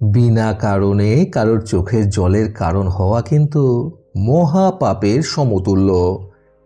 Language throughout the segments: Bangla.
বিনা কারণে কারোর চোখের জলের কারণ হওয়া কিন্তু মহাপাপের সমতুল্য।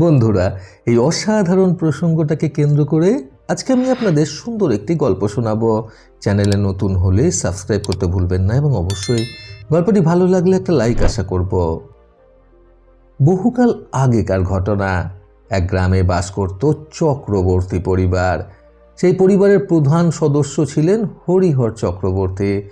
বন্ধুরা, এই অসাধারণ প্রসঙ্গটাকে কেন্দ্র করে আজকে আমি আপনাদের সুন্দর একটি গল্প শোনাবো। চ্যানেলে নতুন হলে সাবস্ক্রাইব করতে ভুলবেন না এবং অবশ্যই গল্পটি ভালো লাগলে একটা লাইক আশা করব। বহুকাল আগেকার ঘটনা। এক গ্রামে বাস করত চক্রবর্তী পরিবার। সেই পরিবারের প্রধান সদস্য ছিলেন হরিহর চক্রবর্তী।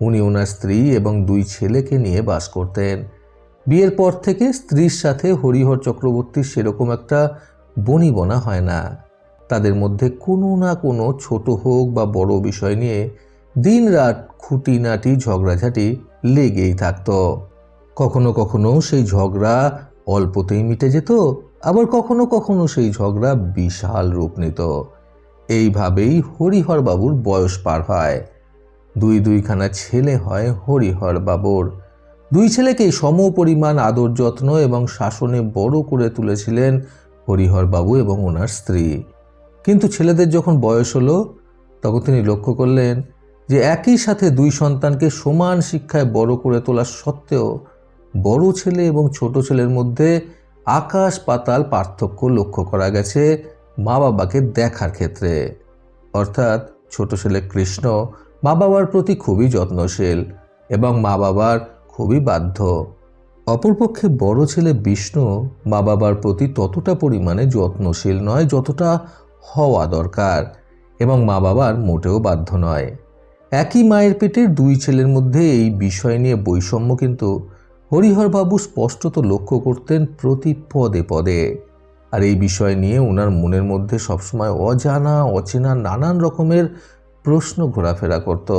উনি ওনার স্ত্রী এবং দুই ছেলেকে নিয়ে বাস করতেন। বিয়ের পর থেকে স্ত্রীর সাথে হরিহর চক্রবর্তীর সেরকম একটা বনিবনা হয় না। তাদের মধ্যে কোনো না কোনো ছোট হোক বা বড় বিষয় নিয়ে দিন রাত খুঁটিনাটি, ঝগড়াঝাটি লেগেই থাকত। কখনো কখনো সেই ঝগড়া অল্পতেই মিটে যেত, আবার কখনো কখনো সেই ঝগড়া বিশাল রূপ নিত। এইভাবেই হরিহর বাবুর বয়স পার হয়। দুই দুইখানা ছেলে হয় হরিহর বাবুর। দুই ছেলেকেই সম পরিমাণ আদর যত্ন এবং শাসনে বড় করে তুলেছিলেন হরিহর বাবু এবং ওনার স্ত্রী। কিন্তু ছেলেদের যখন বয়স হলো, তখন তিনি লক্ষ্য করলেন যে একই সাথে দুই সন্তানকে সমান শিক্ষায় বড় করে তোলা সত্ত্বেও বড় ছেলে এবং ছোট ছেলের মধ্যে আকাশ পাতাল পার্থক্য লক্ষ্য করা গেছে মা বাবাকে দেখার ক্ষেত্রে। অর্থাৎ ছোট ছেলে কৃষ্ণ মা বাবার প্রতি খুবই যত্নশীল এবং মা বাবার খুবই বাধ্য। অপরপক্ষে বড় ছেলে বিষ্ণু মা বাবার প্রতি ততটা পরিমাণে যত্নশীল নয় যতটা হওয়া দরকার এবং মা বাবার মোটেও বাধ্য নয়। একই মায়ের পেটের দুই ছেলের মধ্যে এই বিষয় নিয়ে বৈষম্য কিন্তু হরিহরবাবু স্পষ্টত লক্ষ্য করতেন প্রতি পদে পদে। আর এই বিষয় নিয়ে ওনার মনের মধ্যে সবসময় অজানা, অচেনা, নানান রকমের প্রশ্ন ঘোরাফেরা করত।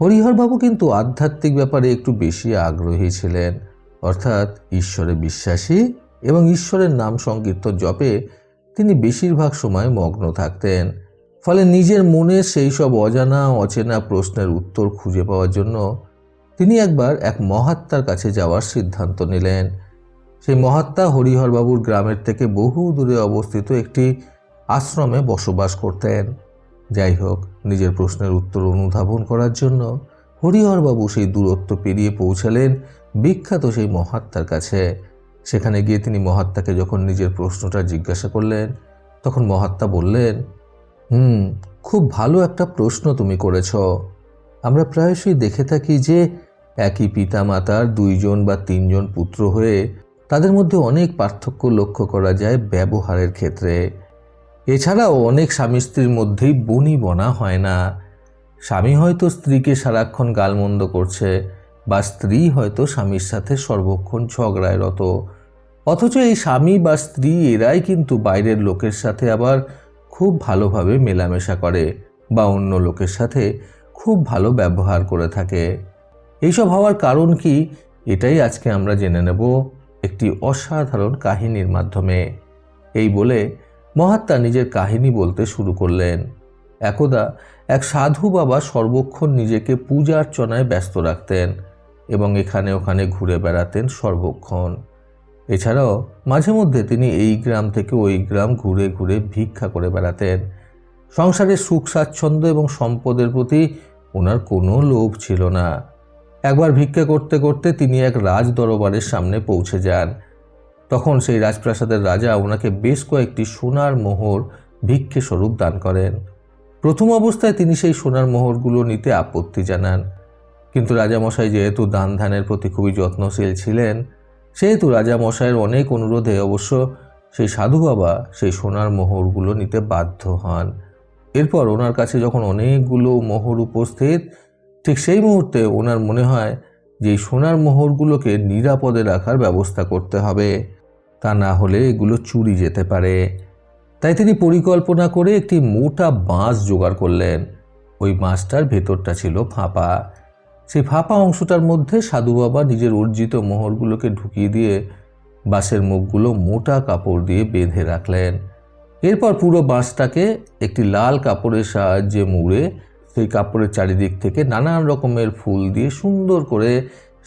হরিহরবাবু কিন্তু আধ্যাত্মিক ব্যাপারে একটু বেশি আগ্রহী ছিলেন। অর্থাৎ ঈশ্বরে বিশ্বাসী এবং ঈশ্বরের নাম সংকীর্তন জপে তিনি বেশিরভাগ সময় মগ্ন থাকতেন। ফলে নিজের মনে সেই সব অজানা, অচেনা প্রশ্নের উত্তর খুঁজে পাওয়ার জন্য তিনি একবার এক মহাত্মার কাছে যাওয়ার সিদ্ধান্ত নিলেন। সেই মহাত্মা হরিহরবাবুর গ্রামের থেকে বহু দূরে অবস্থিত একটি আশ্রমে বসবাস করতেন। যাই হোক নিজের প্রশ্নের উত্তর অনুধাবন করার জন্য হরিহরবাবু সেই দূরত্ব পেরিয়ে পৌঁছালেন বিখ্যাত সেই মহাত্মার কাছে। সেখানে গিয়ে তিনি মহাত্মাকে যখন নিজের প্রশ্নটা জিজ্ঞাসা করলেন, তখন মহাত্মা বললেন, হুম, খুব ভালো একটা প্রশ্ন তুমি করেছ। আমরা প্রায়শই দেখে থাকি যে একই পিতা মাতার দুইজন বা তিনজন পুত্র হয়ে তাদের মধ্যে অনেক পার্থক্য লক্ষ্য করা যায় ব্যবহারের ক্ষেত্রে। এছাড়াও অনেক স্বামী স্ত্রীর মধ্যেই বনি বনা হয় না। স্বামী হয়তো স্ত্রীকে সারাক্ষণ গালমন্দ করছে বা স্ত্রী হয়তো স্বামীর সাথে সর্বক্ষণ ঝগড়ায় রত। অথচ এই স্বামী বা স্ত্রী এরাই কিন্তু বাইরের লোকের সাথে আবার খুব ভালোভাবে মেলামেশা করে বা অন্য লোকের সাথে খুব ভালো ব্যবহার করে থাকে। এইসব হওয়ার কারণ কি? এটাই আজকে আমরা জেনে নেব একটি অসাধারণ কাহিনীর মাধ্যমে। এই বলে মহাত্মা নিজের কাহিনী বলতে শুরু করলেন। একদা এক সাধু বাবা সর্বক্ষণ নিজেকে পূজার্চনায় ব্যস্ত রাখতেন এবং এখানে ওখানে ঘুরে বেড়াতেন সর্বক্ষণ। এছাড়াও মাঝে মধ্যে তিনি এই গ্রাম থেকে ওই গ্রাম ঘুরে ঘুরে ভিক্ষা করে বেড়াতেন। সংসারের সুখ, স্বাচ্ছন্দ্য এবং সম্পদের প্রতি ওনার কোনো লোভ ছিল না। একবার ভিক্ষা করতে করতে তিনি এক রাজ দরবারের সামনে পৌঁছে যান। তখন সেই রাজপ্রাসাদের রাজা ওনাকে বেশ কয়েকটি সোনার মোহর ভিক্ষে স্বরূপ দান করেন। প্রথম অবস্থায় তিনি সেই সোনার মোহরগুলো নিতে আপত্তি জানান। কিন্তু রাজামশাই যেহেতু দান ধানের প্রতি খুবই যত্নশীল ছিলেন, সেহেতু রাজামশাইয়ের অনেক অনুরোধে অবশ্য সেই সাধু বাবা সেই সোনার মোহরগুলো নিতে বাধ্য হন। এরপর ওনার কাছে যখন অনেকগুলো মোহর উপস্থিত, ঠিক সেই মুহূর্তে ওনার মনে হয় যে সোনার মোহরগুলোকে নিরাপদে রাখার ব্যবস্থা করতে হবে। তা না হলে এগুলো চুরি যেতে পারে। তাই তিনি পরিকল্পনা করে একটি মোটা বাঁশ জোগাড় করলেন। ওই বাঁশটার ভেতরটা ছিল ফাঁপা। সেই ফাঁপা অংশটার মধ্যে সাধু বাবা নিজের অর্জিত মোহরগুলোকে ঢুকিয়ে দিয়ে বাঁশের মুখগুলো মোটা কাপড় দিয়ে বেঁধে রাখলেন। এরপর পুরো বাঁশটাকে একটি লাল কাপড়ের সাহায্যে মুড়ে সেই কাপড়ের চারিদিক থেকে নানান রকমের ফুল দিয়ে সুন্দর করে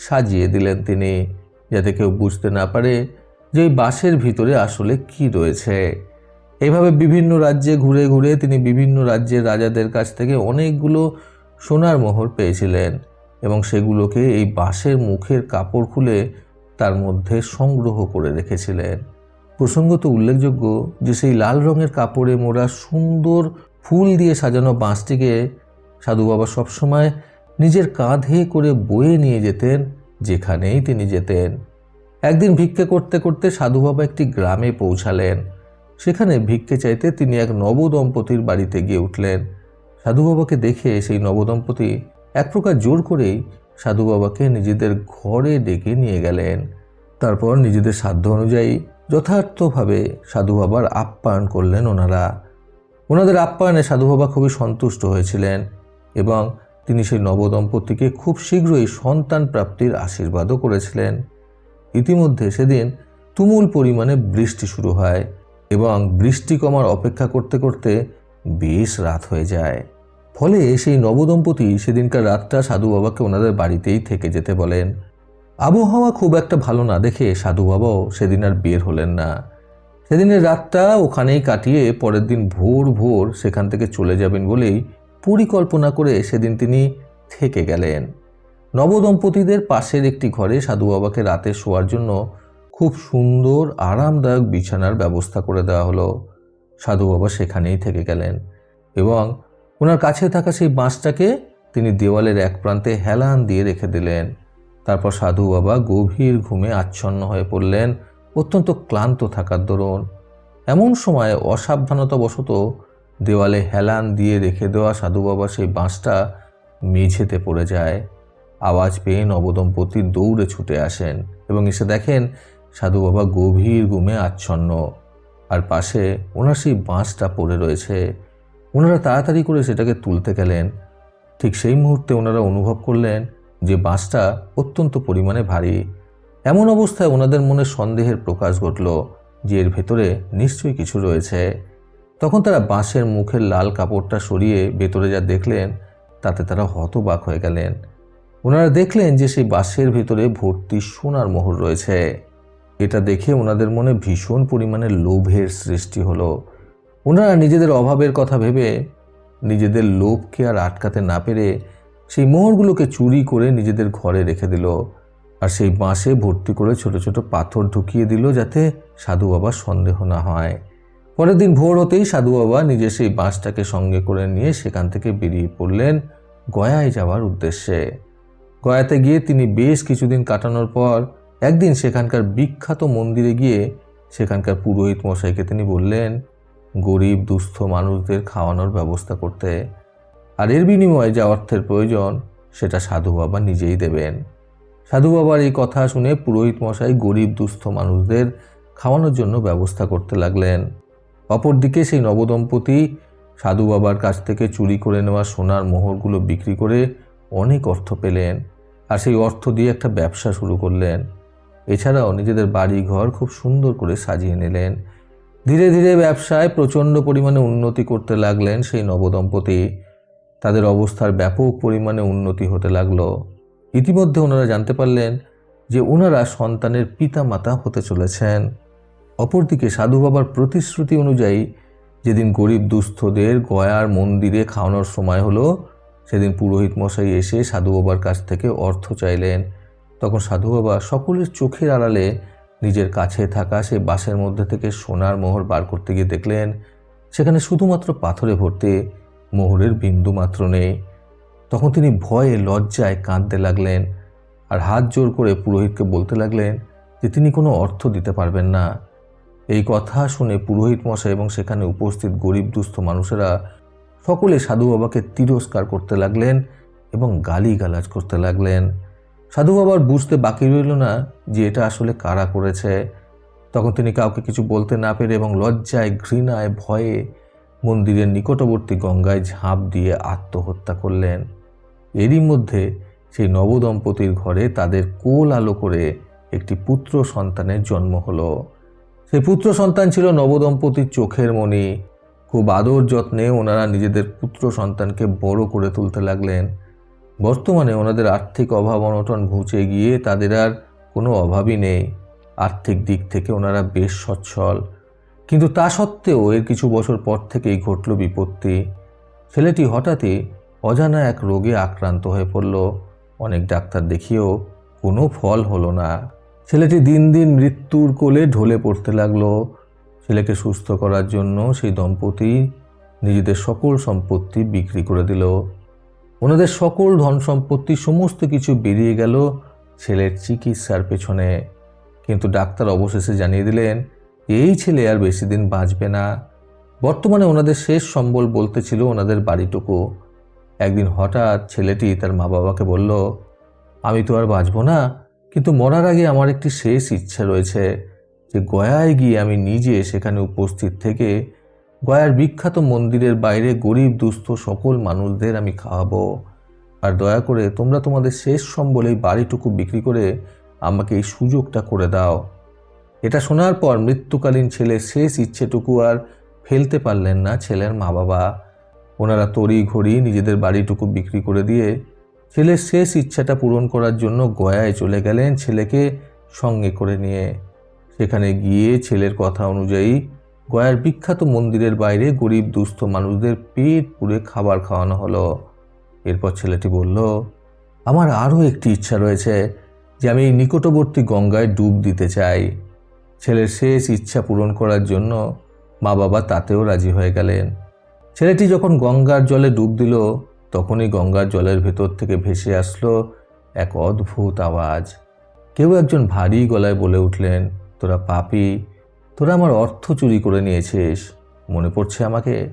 সাজিয়ে দিলেন তিনি, যাতে কেউ বুঝতে না পারে যে এই বাঁশের ভিতরে আসলে কি রয়েছে? এভাবে বিভিন্ন রাজ্যে ঘুরে ঘুরে তিনি বিভিন্ন রাজ্যের রাজাদের কাছ থেকে অনেকগুলো সোনার মোহর পেয়েছিলেন এবং সেগুলোকে এই বাঁশের মুখের কাপড় খুলে তার মধ্যে সংগ্রহ করে রেখেছিলেন। প্রসঙ্গত উল্লেখযোগ্য যে সেই লাল রঙের কাপড়ে মোড়া সুন্দর ফুল দিয়ে সাজানো বাঁশটিকে সাধু বাবা সবসময় নিজের কাঁধে করে বয়ে নিয়ে যেতেন, যেখানেই তিনি যেতেন। একদিন ভিক্ষে করতে করতে সাধু বাবা একটি গ্রামে পৌঁছালেন। সেখানে ভিক্ষে চাইতে তিনি এক নবদম্পতির বাড়িতে গিয়ে উঠলেন। সাধু বাবাকে দেখে সেই নবদম্পতি এক প্রকার জোর করেই সাধু বাবাকে নিজেদের ঘরে ডেকে নিয়ে গেলেন। তারপর নিজেদের সাধ্য অনুযায়ী যথার্থভাবে সাধু বাবার আপ্যায়ন করলেন ওনারা। ওনাদের আপ্যায়নে সাধু বাবা খুবই সন্তুষ্ট হয়েছিলেন এবং তিনি সেই নবদম্পতিকে খুব শীঘ্রই সন্তান প্রাপ্তির আশীর্বাদও করেছিলেন। ইতিমধ্যে সেদিন তুমুল পরিমাণে বৃষ্টি শুরু হয় এবং বৃষ্টি কমার অপেক্ষা করতে করতে বেশ রাত হয়ে যায়। ফলে সেই নবদম্পতি সেদিনকার রাতটা সাধু বাবাকে ওনাদের বাড়িতেই থেকে যেতে বলেন। আবহাওয়া খুব একটা ভালো না দেখে সাধু বাবাও সেদিন আর বের হলেন না। সেদিনের রাতটা ওখানেই কাটিয়ে পরের দিন ভোর ভোর সেখান থেকে চলে যাবেন বলেই পরিকল্পনা করে সেদিন তিনি থেকে গেলেন। নবদম্পতিদের পাশের একটি ঘরে সাধু বাবাকে রাতে শোয়ার জন্য খুব সুন্দর, আরামদায়ক বিছানার ব্যবস্থা করে দেওয়া হলো। সাধু বাবা সেখানেই থেকে গেলেন এবং ওনার কাছে থাকা সেই বাঁশটাকে তিনি দেওয়ালের এক প্রান্তে হেলান দিয়ে রেখে দিলেন। তারপর সাধু বাবা গভীর ঘুমে আচ্ছন্ন হয়ে পড়লেন, অত্যন্ত ক্লান্ত থাকার দরুন। এমন সময় অসাবধানতাবশত দেওয়ালে হেলান দিয়ে রেখে দেওয়া সাধু বাবা সেই বাঁশটা মেঝেতে পড়ে যায়। আওয়াজ পেয়ে নবদম্পতি দৌড়ে ছুটে আসেন এবং এসে দেখেন সাধু বাবা গভীর ঘুমে আচ্ছন্ন। আর পাশে ওনার সেই বাঁশটা পড়ে রয়েছে। ওনারা তাড়াতাড়ি করে সেটাকে তুলতে গেলেন। ঠিক সেই মুহূর্তে ওনারা অনুভব করলেন যে বাঁশটা অত্যন্ত পরিমাণে ভারী। এমন অবস্থায় ওনাদের মনে সন্দেহের প্রকাশ ঘটল যে এর ভেতরে নিশ্চয়ই কিছু রয়েছে। তখন তারা বাঁশের মুখের লাল কাপড়টা সরিয়ে ভেতরে যা দেখলেন তাতে তারা হতবাক হয়ে গেলেন। ওনারা দেখলেন যে সেই বাঁশের ভেতরে ভর্তি সোনার মোহর রয়েছে। এটা দেখে ওনাদের মনে ভীষণ পরিমাণে লোভের সৃষ্টি হলো। ওনারা নিজেদের অভাবের কথা ভেবে নিজেদের লোভকে আর আটকাতে না পেরে সেই মোহরগুলোকে চুরি করে নিজেদের ঘরে রেখে দিল আর সেই বাঁশে ভর্তি করে ছোট ছোট পাথর ঢুকিয়ে দিল যাতে সাধু বাবার সন্দেহ না হয়। পরের দিন ভোর হতেই সাধু বাবা নিজে সেই বাঁশটাকে সঙ্গে করে নিয়ে সেখান থেকে বেরিয়ে পড়লেন গয়ায় যাওয়ার উদ্দেশ্যে। গয়াতে গিয়ে তিনি বেশ কিছুদিন কাটানোর পর একদিন সেখানকার বিখ্যাত মন্দিরে গিয়ে সেখানকার পুরোহিত মশাইকে তিনি বললেন, গরিব, দুস্থ মানুষদের খাওয়ানোর ব্যবস্থা করতে। আর এর বিনিময়ে যা অর্থের প্রয়োজন, সেটা সাধু বাবা নিজেই দেবেন। সাধু বাবার এই কথা শুনে পুরোহিত মশাই গরিব, দুস্থ মানুষদের খাওয়ানোর জন্য ব্যবস্থা করতে লাগলেন। অপরদিকে সেই নবদম্পতি সাধু বাবার কাছ থেকে চুরি করে নেওয়া সোনার মোহরগুলো বিক্রি করে অনেক অর্থ পেলেন। আর সেই অর্থ দিয়ে একটা ব্যবসা শুরু করলেন। এছাড়াও নিজেদের বাড়ি ঘর খুব সুন্দর করে সাজিয়ে নিলেন। ধীরে ধীরে ব্যবসায় প্রচণ্ড পরিমাণে উন্নতি করতে লাগলেন সেই নবদম্পতি। তাদের অবস্থার ব্যাপক পরিমাণে উন্নতি হতে লাগল। ইতিমধ্যে ওনারা জানতে পারলেন যে ওনারা সন্তানের পিতামাতা হতে চলেছেন। অপরদিকে সাধু বাবার প্রতিশ্রুতি অনুযায়ী যেদিন গরিব দুস্থদের গয়ার মন্দিরে খাওয়ানোর সময় হলো সেদিন পুরোহিত মশাই এসে সাধু বাবার কাছ থেকে অর্থ চাইলেন। তখন সাধু বাবা সকলের চোখের আড়ালে নিজের কাছে থাকা সেই বাসের মধ্যে থেকে সোনার মোহর বার করতে গিয়ে দেখলেন, সেখানে শুধুমাত্র পাথরে ভর্তি মোহরের বিন্দু মাত্র নেই। তখন তিনি ভয়ে লজ্জায় কাঁদতে লাগলেন আর হাত জোর করে পুরোহিতকে বলতে লাগলেন যে তিনি কোনো অর্থ দিতে পারবেন না। এই কথা শুনে পুরোহিত মশাই এবং সেখানে উপস্থিত গরিব দুস্থ মানুষেরা সকলে সাধু বাবাকে তিরস্কার করতে লাগলেন এবং গালি গালাজ করতে লাগলেন। সাধু বাবার বুঝতে বাকি রইল না যে এটা আসলে কারা করেছে। তখন তিনি কাউকে কিছু বলতে না পেরে এবং লজ্জায়, ঘৃণায়, ভয়ে মন্দিরের নিকটবর্তী গঙ্গায় ঝাঁপ দিয়ে আত্মহত্যা করলেন। এরই মধ্যে সেই নবদম্পতির ঘরে তাদের কোল আলো করে একটি পুত্র সন্তানের জন্ম হলো। সেই পুত্র সন্তান ছিল নবদম্পতির চোখের মণি। খুব আদর যত্নে ওনারা নিজেদের পুত্র সন্তানকে বড় করে তুলতে লাগলেন। বর্তমানে ওনাদের আর্থিক অভাব অনটন ঘুচে গিয়ে তাদের আর কোনো অভাবই নেই। আর্থিক দিক থেকে ওনারা বেশ সচ্ছল। কিন্তু তা সত্ত্বেও এর কিছু বছর পর থেকেই ঘটল বিপত্তি। ছেলেটি হঠাৎই অজানা এক রোগে আক্রান্ত হয়ে পড়ল। অনেক ডাক্তার দেখিয়েও কোনো ফল হলো না। ছেলেটি দিন দিন মৃত্যুর কোলে ঢলে পড়তে লাগল। ছেলেকে সুস্থ করার জন্য সেই দম্পতি নিজেদের সকল সম্পত্তি বিক্রি করে দিল। ওনাদের সকল ধন সম্পত্তি সমস্ত কিছু বেরিয়ে গেল ছেলের চিকিৎসার পেছনে। কিন্তু ডাক্তার অবশেষে জানিয়ে দিলেন, এই ছেলে আর বেশি দিন বাঁচবে না। বর্তমানে ওনাদের শেষ সম্বল বলতে ছিল ওনাদের বাড়িটুকু। একদিন হঠাৎ ছেলেটি তার মা বাবাকে বলল, আমি তো আর বাঁচবো না, কিন্তু মরার আগে আমার একটি শেষ ইচ্ছা রয়েছে। যে গয়ায় গিয়ে আমি নিজে সেখানে উপস্থিত থেকে গয়ার বিখ্যাত মন্দিরের বাইরে গরিব, দুস্থ সকল মানুষদের আমি খাওয়াবো। আর দয়া করে তোমরা তোমাদের শেষ সম্বল এই বাড়িটুকু বিক্রি করে আমাকে এই সুযোগটা করে দাও। এটা শোনার পর মৃত্যুকালীন ছেলের শেষ ইচ্ছেটুকু আর ফেলতে পারলেন না ছেলের মা বাবা ওনারা তড়ি ঘড়ি নিজেদের বাড়িটুকু বিক্রি করে দিয়ে ছেলের শেষ ইচ্ছাটা পূরণ করার জন্য গয়ায় চলে গেলেন ছেলেকে সঙ্গে করে নিয়ে। সেখানে গিয়ে ছেলের কথা অনুযায়ী গয়ার বিখ্যাত মন্দিরের বাইরে গরিব দুস্থ মানুষদের পেট পুড়ে খাবার খাওয়ানো হলো। এরপর ছেলেটি বলল, আমার আরও একটি ইচ্ছা রয়েছে যে আমি এই নিকটবর্তী গঙ্গায় ডুব দিতে চাই। ছেলের শেষ ইচ্ছা পূরণ করার জন্য মা বাবা তাতেও রাজি হয়ে গেলেন। ছেলেটি যখন গঙ্গার জলে ডুব দিল, তখনই গঙ্গার জলের ভেতর থেকে ভেসে আসলো এক অদ্ভুত আওয়াজ। কেউ একজন ভারী গলায় বলে উঠলেন তোরা পাপি, তোরা আমার অর্থ চুরি করে নিয়েছিস। মনে পড়ছে আমাকে?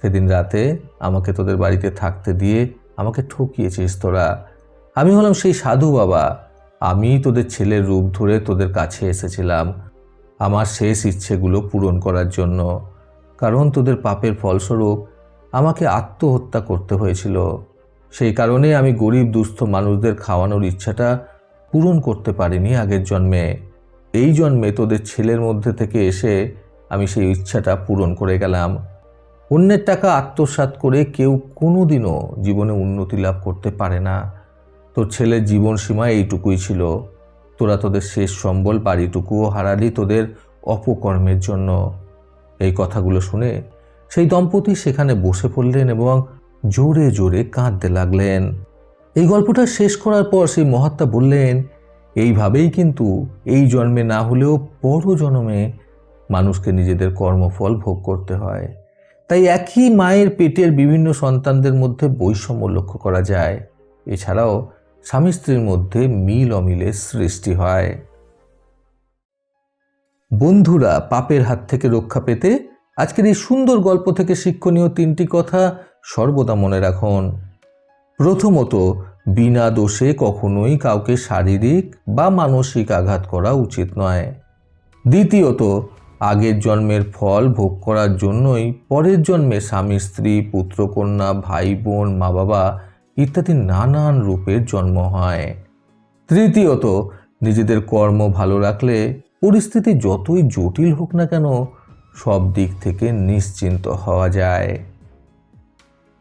সেদিন রাতে আমাকে তোদের বাড়িতে থাকতে দিয়ে আমাকে ঠকিয়েছিস তোরা। আমি হলাম সেই সাধু বাবা। আমি তোদের ছেলের রূপ ধরে তোদের কাছে এসেছিলাম আমার শেষ ইচ্ছেগুলো পূরণ করার জন্য। কারণ তোদের পাপের ফলস্বরূপ আমাকে আত্মহত্যা করতে হয়েছিল। সেই কারণে আমি গরিব দুস্থ মানুষদের খাওয়ানোর ইচ্ছাটা পূরণ করতে পারিনি আগের জন্মে। এই জন্মে তোদের ছেলের মধ্যে থেকে এসে আমি সেই ইচ্ছাটা পূরণ করে গেলাম। অন্যের টাকা আত্মসাৎ করে কেউ কোনোদিনও জীবনে উন্নতি লাভ করতে পারে না। তোর ছেলের জীবন সীমা এইটুকুই ছিল। তোরা তোদের শেষ সম্বল বাড়িটুকুও হারালি তোদের অপকর্মের জন্য। এই কথাগুলো শুনে সেই দম্পতি সেখানে বসে পড়লেন এবং জোরে জোরে কাঁদতে লাগলেন। এই গল্পটা শেষ করার পর সেই মহাত্মা বললেন এইভাবেই কিন্তু এই জন্মে না হলেও বড় জন্মে মানুষকে নিজেদের কর্মফল ভোগ করতে হয়। তাই একই মায়ের পেটের বিভিন্ন সন্তানদের মধ্যে বৈষম্য লক্ষ্য করা যায়। এছাড়াও স্বামী স্ত্রীর মধ্যে মিল অমিলের সৃষ্টি হয়। বন্ধুরা, পাপের হাত থেকে রক্ষা পেতে আজকের এই সুন্দর গল্প থেকে শিক্ষণীয় তিনটি কথা সর্বদা মনে রাখুন। প্রথমত বিনা দোষে কখনোই কাউকে শারীরিক বা মানসিক আঘাত করা উচিত নয়। দ্বিতীয়ত, আগের জন্মের ফল ভোগ করার জন্যই পরের জন্মে স্বামী, স্ত্রী পুত্রকন্যা ভাই, বোন, মা, বাবা ইত্যাদি নানান রূপের জন্ম হয়। তৃতীয়ত, নিজেদের কর্ম ভালো রাখলে পরিস্থিতি যতই জটিল হোক না কেন সব দিক থেকে নিশ্চিন্ত হওয়া যায়।